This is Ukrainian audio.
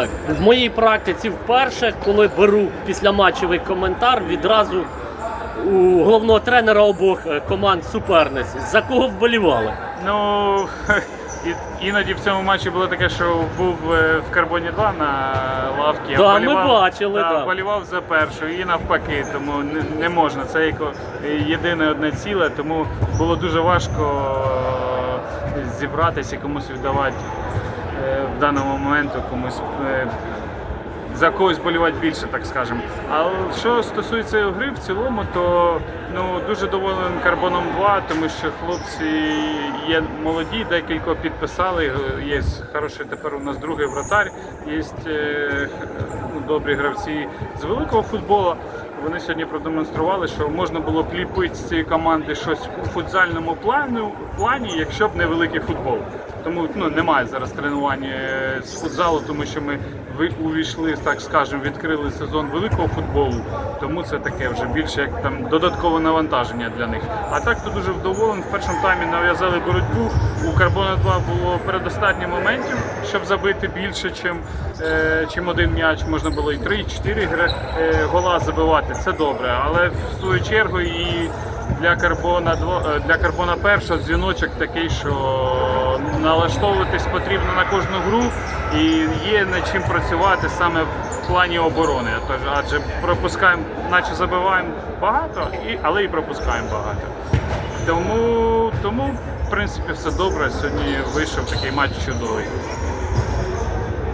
Так, в моїй практиці вперше, коли беру післяматчевий коментар, відразу у головного тренера обох е, команд суперниць. За кого вболівали? Ну і- іноді в цьому матчі було таке, що був е, в Карбоні 2 на лавці. Да, ми бачили, да, да. вболівав за першу і навпаки, тому не, не можна. Це як єдине одне ціле, тому було дуже важко е, зібратися і комусь віддавати в даному моменту комусь. е, за когось болівати більше, так скажемо. А що стосується гри в цілому, то ну дуже доволен карбоном 2, тому що хлопці є молоді, декілька підписали. Є хороший тепер у нас другий вратар, є е, ну, добрі гравці з великого футболу. Вони сьогодні продемонстрували, що можна було б ліпити з цієї команди щось у футзальному плану, плані, якщо б не великий футбол. Тому ну, немає зараз тренування з футзалу, тому що ми увійшли, так скажемо, відкрили сезон великого футболу. Тому це таке вже більше як там додаткове навантаження для них. А так то дуже вдоволений. В першому таймі нав'язали боротьбу. У Карбона 2 було передостатньо моментів, щоб забити більше, чим, е, чим один м'яч. Можна було і 3-4 гри- е, гола забивати. Це добре. Але в свою чергу і для карбона е, для карбона першого дзвіночок такий, що налаштовуватись потрібно на кожну гру і є над чим працювати саме в плані оборони. Адже пропускаємо, наче забиваємо багато, але і пропускаємо багато. Тому, тому, в принципі, все добре. Сьогодні вийшов такий матч чудовий.